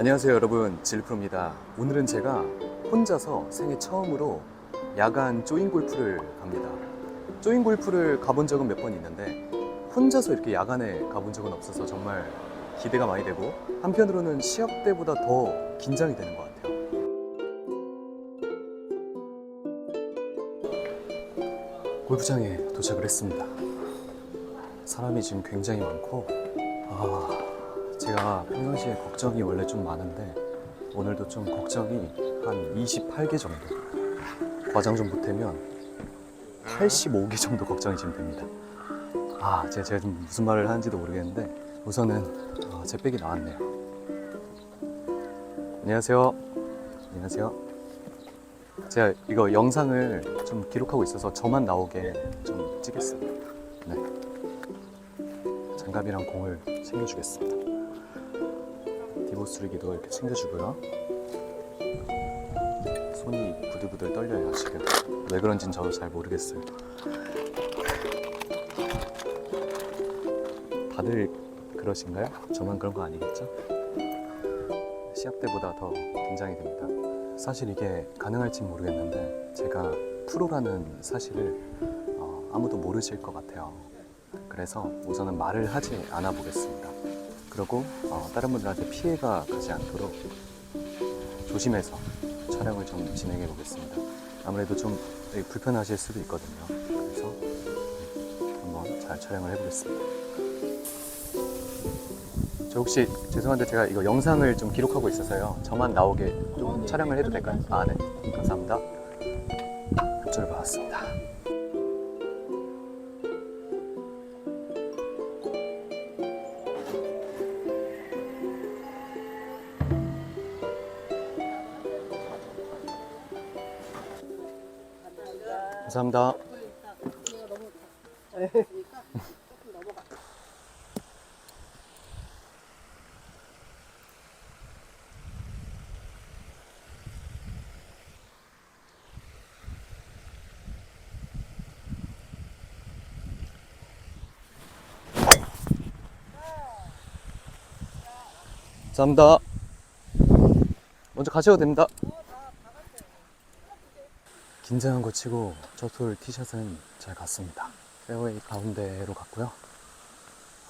안녕하세요 여러분. 질프로입니다. 오늘은 제가 혼자서 생애 처음으로 야간 조인 골프를 갑니다. 조인 골프를 가본 적은 몇 번 있는데 혼자서 이렇게 야간에 가본 적은 없어서 정말 기대가 많이 되고 한편으로는 시합 때보다 더 긴장이 되는 것 같아요. 골프장에 도착을 했습니다. 사람이 지금 굉장히 많고 아 제가 평상시에 걱정이 원래 좀 많은데 오늘도 좀 걱정이 한 28개 정도 과장 좀 보태면 85개 정도 걱정이 지금 됩니다. 아 제가, 제가 지금 무슨 말을 하는지도 모르겠는데 우선은 아, 제 백이 나왔네요. 안녕하세요. 안녕하세요. 제가 이거 영상을 좀 기록하고 있어서 저만 나오게 좀 찍겠습니다. 네. 장갑이랑 공을 챙겨주겠습니다 디보 쓰레기도 이렇게 챙겨주고요. 손이 부들부들 떨려요 지금. 왜 그런진 저도 잘 모르겠어요. 다들 그러신가요? 저만 그런 거 아니겠죠? 시합 때보다 더 긴장이 됩니다. 사실 이게 가능할지 모르겠는데 제가 프로라는 사실을 어, 아무도 모르실 것 같아요. 그래서 우선은 말을 하지 않아 보겠습니다. 그리고 어, 다른 분들한테 피해가 가지 않도록 조심해서 촬영을 좀 진행해 보겠습니다. 아무래도 좀 되게 불편하실 수도 있거든요. 그래서 한번 잘 촬영을 해보겠습니다. 저 혹시 죄송한데 제가 이거 영상을 좀 기록하고 있어서요. 저만 나오게 좀 촬영을 해도 될까요? 아, 네. 감사합니다. 감사합니다. 먼저 가셔도 됩니다. 긴장한 거 치고 저톨 티샷은 잘 갔습니다. 페어웨이 가운데로 갔고요.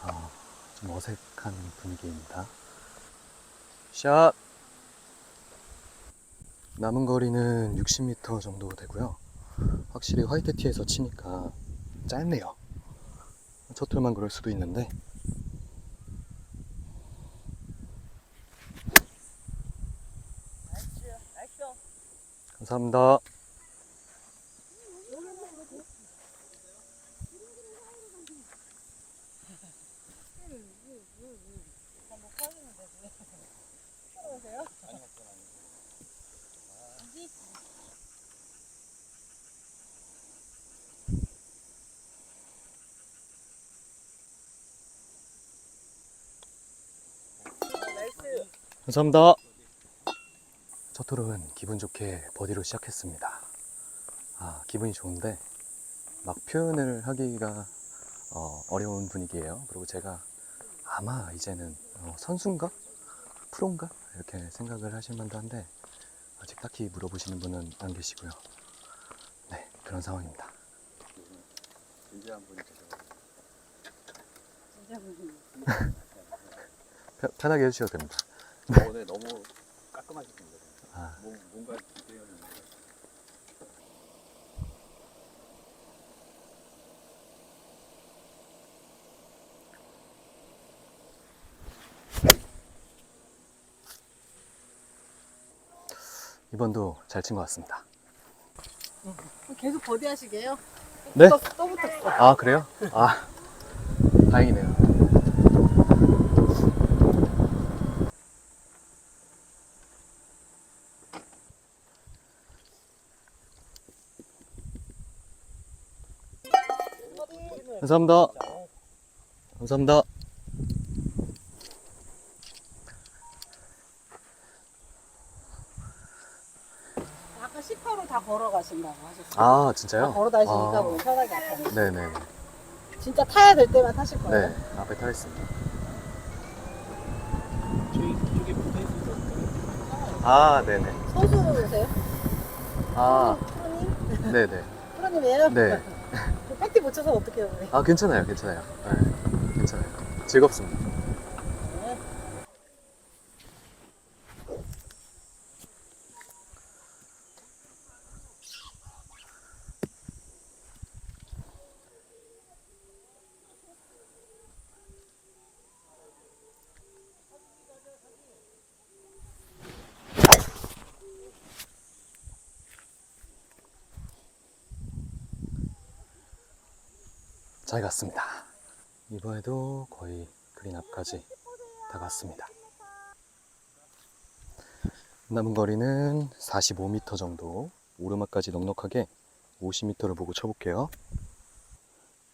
아, 좀 어색한 분위기입니다. 샷! 남은 거리는 60m 정도 되고요. 확실히 화이트 티에서 치니까 짧네요. 첫 톨만 그럴 수도 있는데 감사합니다. 감사합니다. 첫 홀은 기분 좋게 버디로 시작했습니다. 아, 기분이 좋은데 막 표현을 하기가 어, 려운 분위기예요. 그리고 제가 아마 이제는 어, 선수인가? 프로인가? 이렇게 생각을 하실 만도 한데 아직 딱히 물어보시는 분은 안 계시고요. 네, 그런 상황입니다. 진지한 분이 편하게 해주셔도 됩니다. 오늘 너무 깔끔하셨습니다. 아, 뭔- 뭔가 기대하는 이번도 잘 친 것 같습니다. 계속 버디 하시게요? 네? 또, 또 붙었어. 아, 그래요? 아, 다행이네요. 감사합니다. 감사합니다. 아까 10호로 다 걸어가신다고 하셨어요. 아, 진짜요? 다 걸어 다니시니까 아, 뭐 편하게 아파요. 네네. 진짜 타야 될 때만 타실 거예요. 네, 앞에 타겠습니다. 저희 쪽에 붙어 있어서 아, 네네. 소수로 오세요? 아, 프로님? 네네. 프로님이에요? 네. 그 팩티 못 쳐서 어떻게 해요? 아, 괜찮아요, 괜찮아요. 네, 괜찮아요. 즐겁습니다. 잘 갔습니다. 이번에도 거의 그린 앞까지 다 갔습니다. 남은 거리는 45m 정도. 오르막까지 넉넉하게 50m를 보고 쳐볼게요.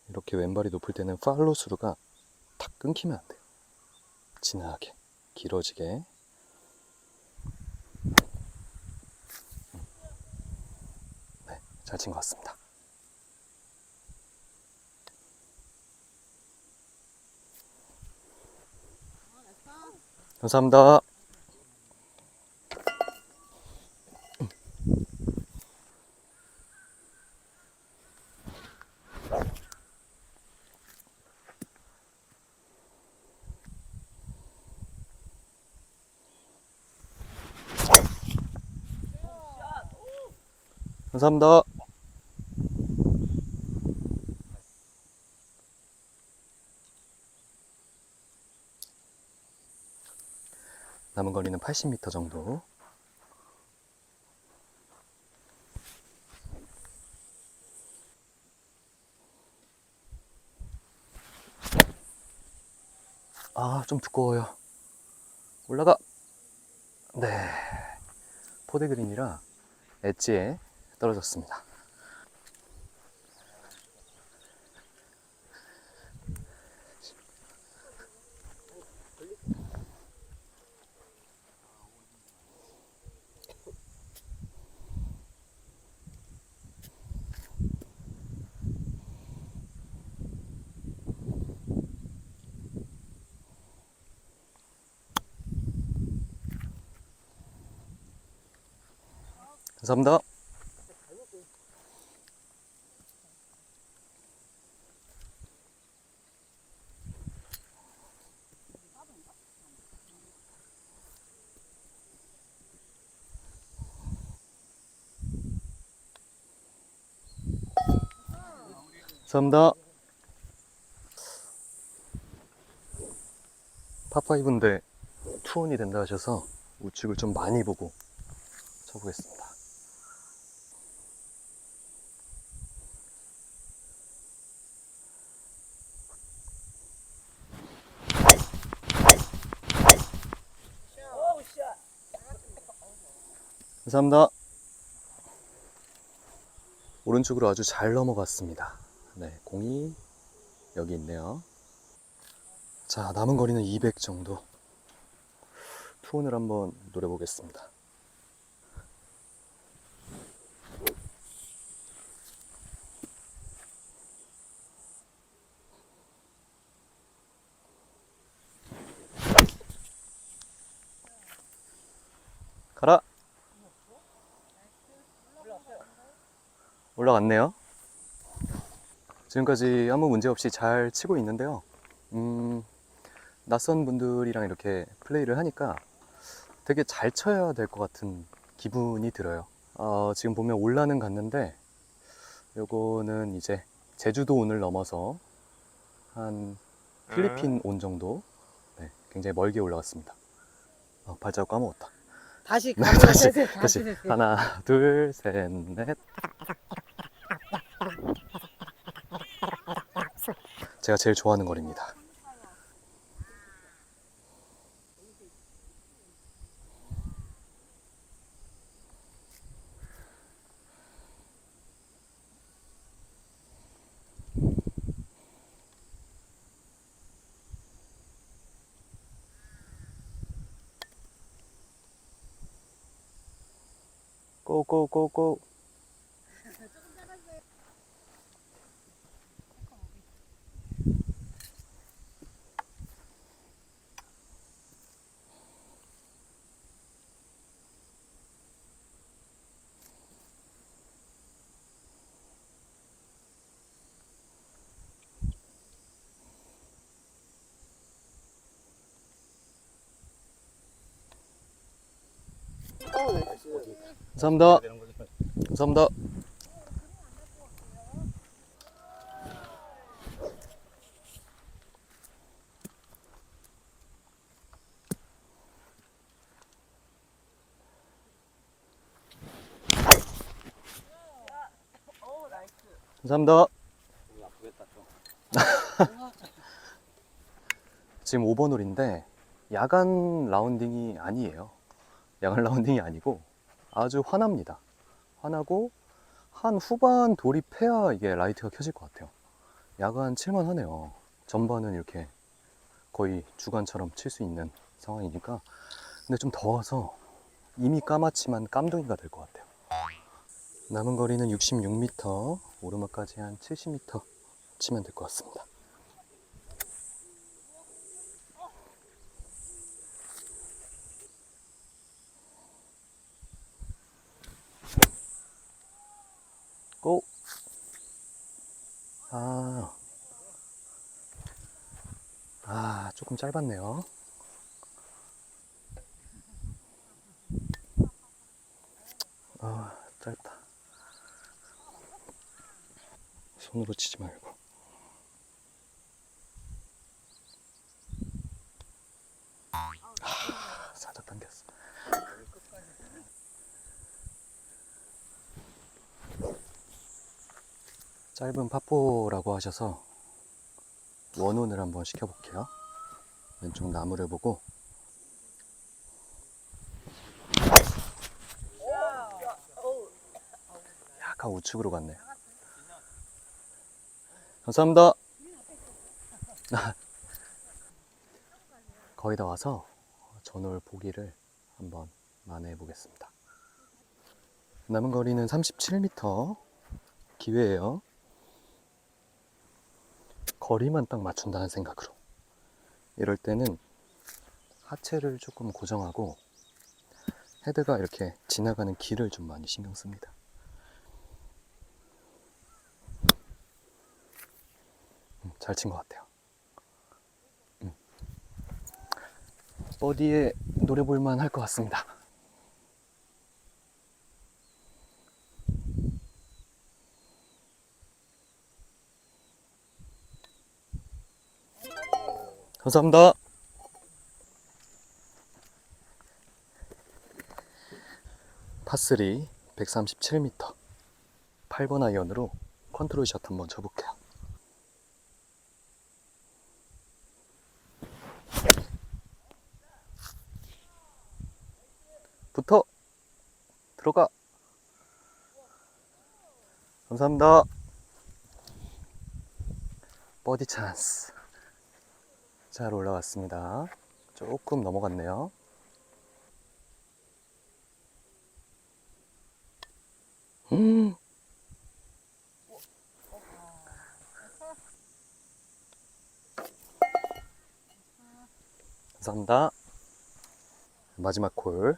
이렇게 왼발이 높을 때는 팔로 스루가 탁 끊기면 안 돼요. 진하게, 길어지게. 네, 잘 친 것 같습니다. 감사합니다. 남은 거리는 80m 정도. 아, 좀 두꺼워요. 올라가. 네. 포대그린이라 엣지에 떨어졌습니다. 감사합니다. 감사합니다. 파파이브인데 투혼이 된다 하셔서 우측을 좀 많이 보고 쳐보겠습니다. 감사합니다. 오른쪽으로 아주 잘 넘어갔습니다. 네, 공이 여기 있네요. 자, 남은 거리는 200 정도. 투혼을 한번 노려보겠습니다. 가라. 올라갔네요. 지금까지 아무 문제 없이 잘 치고 있는데요. 음, 낯선 분들이랑 이렇게 플레이를 하니까 되게 잘 쳐야 될 것 같은 기분이 들어요. 어, 지금 보면 올라는 갔는데, 요거는 이제 제주도 온을 넘어서 한 필리핀 온 정도, 네, 굉장히 멀게 올라갔습니다. 어, 발자국 까먹었다. 다시 네, 다시. 다시. 다시. 하나, 둘, 셋, 넷. 제가 제일 좋아하는 거리입니다. 고고고고 감사합니다. 감사합니다. 감사합니다. 지금 5번 홀인데 야간 라운딩이 아니에요. 야간 라운딩이 아니고 아주 환합니다. 환하고 한 후반 돌입해야 이게 라이트가 켜질 것 같아요. 야간 칠만 하네요. 전반은 이렇게 거의 주간처럼 칠 수 있는 상황이니까 근데 좀 더워서 이미 까맣지만 깜둥이가 될 것 같아요. 남은 거리는 66m, 오르막까지 한 70m 치면 될 것 같습니다. 고! 아, 아, 조금 짧았네요. 아, 짧다. 손으로 치지 말고. 짧은 파포라고 하셔서 원혼을 한번 시켜볼게요. 왼쪽 나무를 보고 약간 우측으로 갔네. 감사합니다. 거의 다 와서 전월 보기를 한번 만회해 보겠습니다. 남은 거리는 37m 기회예요. 거리만 딱 맞춘다는 생각으로. 이럴 때는 하체를 조금 고정하고 헤드가 이렇게 지나가는 길을 좀 많이 신경 씁니다. 음, 잘친 것 같아요. 음. 버디에 노래 볼만 할 것 같습니다. 감사합니다. 파3 137m 8번 아이언으로 컨트롤 샷 한번 쳐볼게요. 붙어 들어가 감사합니다. 버디 찬스 잘 올라왔습니다. 조금 넘어갔네요. 음. 감사합니다. 마지막 콜.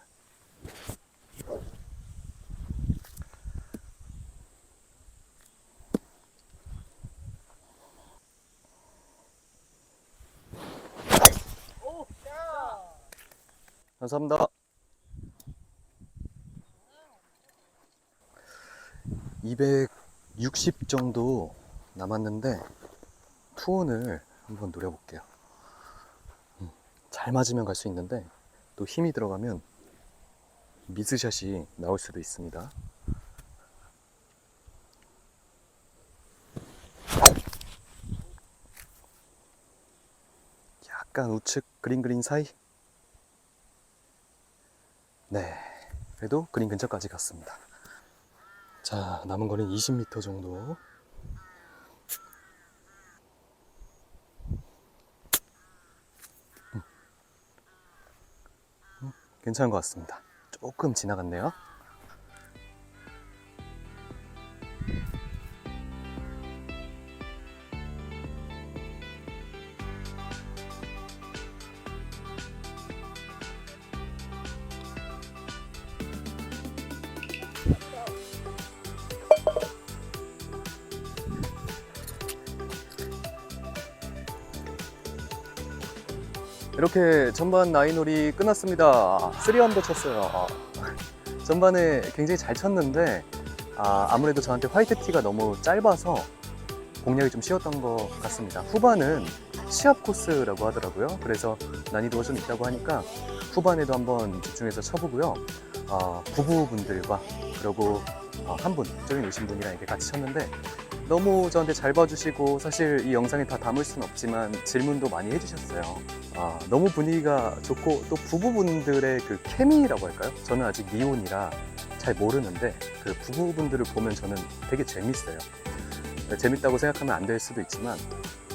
감사합니다. 260 정도 남았는데 투혼을 한번 노려볼게요. 음, 잘 맞으면 갈 수 있는데 또 힘이 들어가면 미스샷이 나올 수도 있습니다. 약간 우측 그린 그린 사이. 네, 그래도 그린 근처까지 갔습니다. 자, 남은 거리는 20m 정도. 음. 음, 괜찮은 것 같습니다. 조금 지나갔네요. 이렇게 전반 나인홀이 끝났습니다. 3언더 쳤어요. 전반에 굉장히 잘 쳤는데 아, 아무래도 저한테 화이트 티가 너무 짧아서 공략이 좀 쉬웠던 것 같습니다. 후반은 시합 코스라고 하더라고요. 그래서 난이도가 좀 있다고 하니까 후반에도 한번 집중해서 쳐보고요. 어, 부부분들과 그리고 어, 한 분, 저기 오신 분이랑 이렇게 같이 쳤는데 너무 저한테 잘 봐주시고 사실 이 영상에 다 담을 수는 없지만 질문도 많이 해주셨어요. 아, 너무 분위기가 좋고 또 부부분들의 그 케미라고 할까요? 저는 아직 미혼이라 잘 모르는데 그 부부분들을 보면 저는 되게 재밌어요. 재밌다고 생각하면 안 될 수도 있지만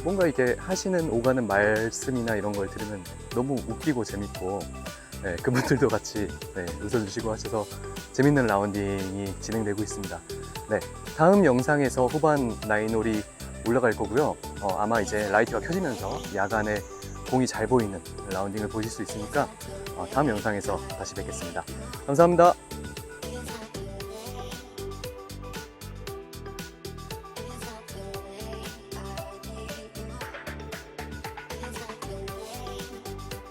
뭔가 이렇게 하시는 오가는 말씀이나 이런 걸 들으면 너무 웃기고 재밌고 네, 그분들도 같이 네, 웃어주시고 하셔서 재밌는 라운딩이 진행되고 있습니다. 네, 다음 영상에서 후반 라인홀이 올라갈 거고요. 어, 아마 이제 라이트가 켜지면서 야간에 공이 잘 보이는 라운딩을 보실 수 있으니까 어, 다음 영상에서 다시 뵙겠습니다. 감사합니다.